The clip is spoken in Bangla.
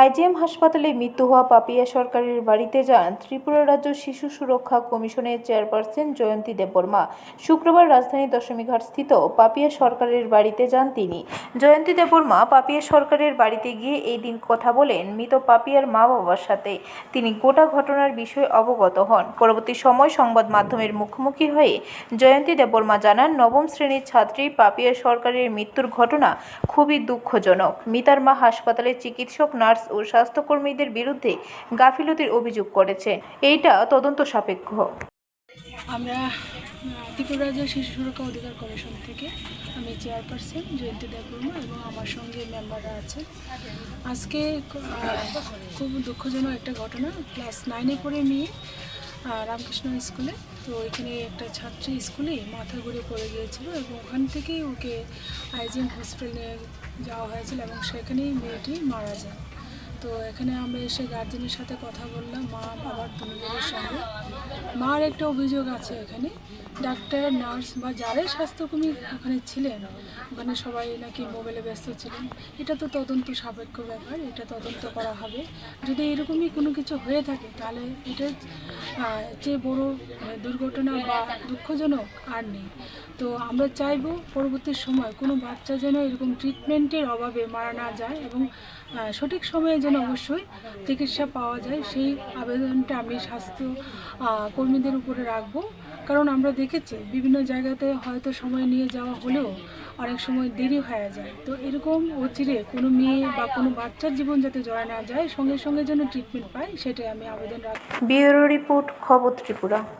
আইজিএম হাসপাতালে মৃত্যু হওয়া পাপিয়া সরকারের বাড়িতে যান ত্রিপুরা রাজ্য শিশু সুরক্ষা কমিশনের চেয়ারপারসন জয়ন্তী দেববর্মা। শুক্রবার রাজধানী দশমীঘাট স্থিত পাপিয়া সরকারের বাড়িতে যান তিনি। জয়ন্তী দেববর্মা পাপিয়া সরকারের বাড়িতে গিয়ে এই দিন কথা বলেন মৃত পাপিয়ার মা বাবার সাথে। তিনি গোটা ঘটনার বিষয়ে অবগত হন। পরবর্তী সময় সংবাদ মাধ্যমের মুখোমুখি হয়ে জয়ন্তী দেববর্মা জানান, নবম শ্রেণির ছাত্রী পাপিয়া সরকারের মৃত্যুর ঘটনা খুবই দুঃখজনক। মিতার মা হাসপাতালে চিকিৎসক, নার্স ও স্বাস্থ্যকর্মীদের বিরুদ্ধে গাফিলতির অভিযোগ করেছে। এইটা তদন্ত সাপেক্ষ। আমরা ত্রিপুরা রাজ্য শিশু সুরক্ষা অধিকার কমিশন থেকে আমি চেয়ারপারসন জয়ন্তী দেববর্মা এবং আমার সঙ্গে মেম্বাররা আছে। আজকে খুব দুঃখজনক একটা ঘটনা। ক্লাস নাইনে পড়ে মেয়ে রামকৃষ্ণ স্কুলে। তো এখানে একটা ছাত্রী স্কুলে মাথা ঘুরে পড়ে গিয়েছিল এবং ওখান থেকেই ওকে আইজিএম হসপিটাল নিয়ে যাওয়া হয়েছিল এবং সেখানেই মেয়েটি মারা যায়। তো এখানে আমরা এসে গার্জেনের সাথে কথা বললাম, মা, বাবার তনুজের সঙ্গে। মার একটা অভিযোগ আছে এখানে। ডাক্তার, নার্স বা যারাই স্বাস্থ্যকর্মী ওখানে ছিলেন, ওখানে সবাই নাকি মোবাইলে ব্যস্ত ছিলেন। এটা তো তদন্ত সাপেক্ষ ব্যাপার, এটা তদন্ত করা হবে। যদি এরকমই কোনো কিছু হয়ে থাকে, তাহলে এটা যে বড় দুর্ঘটনা বা দুঃখজনক আর নেই। তো আমরা চাইব পরবর্তী সময় কোনো বাচ্চা যেন এরকম ট্রিটমেন্টের অভাবে মারা না যায় এবং সঠিক সময়ে যেন অবশ্যই চিকিৎসা পাওয়া যায়, সেই আবেদনটা আমি স্বাস্থ্য কর্মীদের উপরে রাখব। কারণ আমরা দেখেছি বিভিন্ন জায়গাতে হয়তো সময় নিয়ে যাওয়া হলেও অনেক সময় দেরি হয়ে যায়। তো এরকম অচিরে কোনো মেয়ে বা কোনো বাচ্চার জীবন যাতে জয় না যায়, সঙ্গে সঙ্গে যেন ট্রিটমেন্ট পায়, সেটাই আমি আবেদন রাখি ব্যুরো রিপোর্ট, খবর ত্রিপুরা।